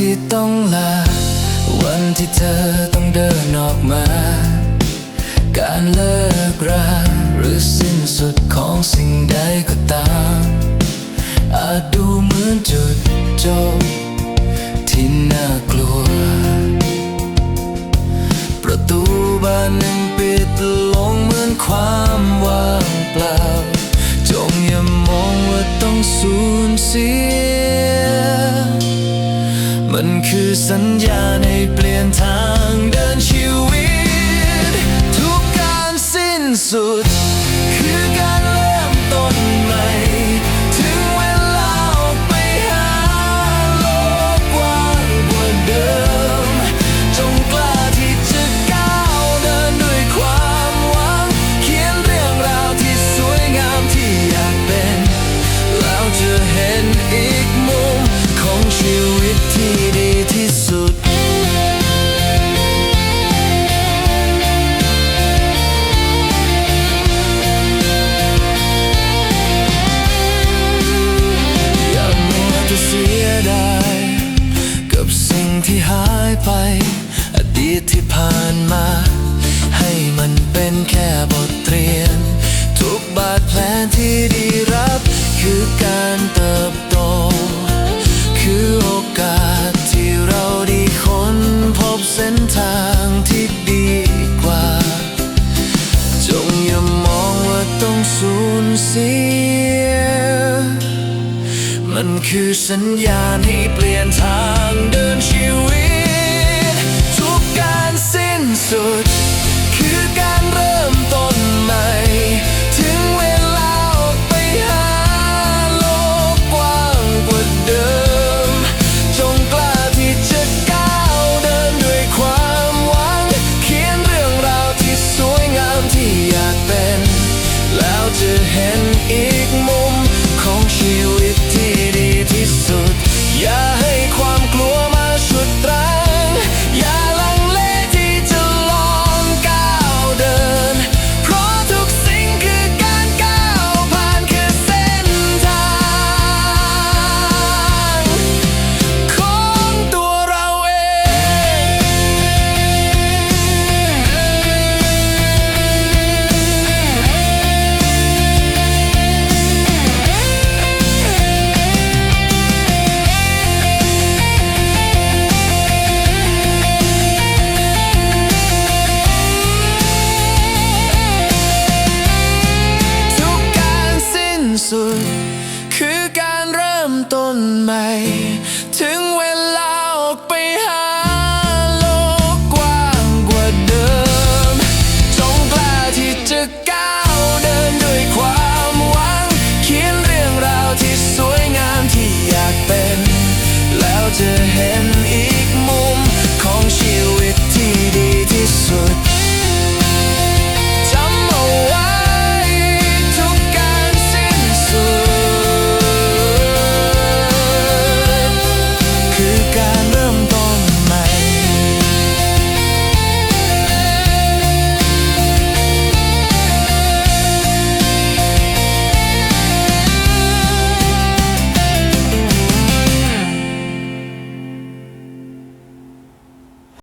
ที่ต้องลา วันที่เธอต้องเดินออกมา การเลิกราหรือสิ้นสุดของสิ่งใดก็ตาม อาจดูเหมือนจุดจบที่น่ากลัว ประตูบานหนึ่งปิดลงเหมือนความว่างเปล่า จงอย่ามองว่าต้องสูญเสีย มันคือสัญญาในเปลี่ยนทางเดินชีวิต ทุกการสิ้นสุด ไปอดีตที่ผ่านมา ให้มันเป็นแค่บทเรียน ทุกบาดแผลที่ได้รับ คือการเติบโต คือโอกาสที่เราได้ค้นพบเส้นทางที่ดีกว่า จงอย่ามองว่าต้องสูญเสีย มันคือสัญญาณให้เปลี่ยนุด คือการเริ่มต้นใหม่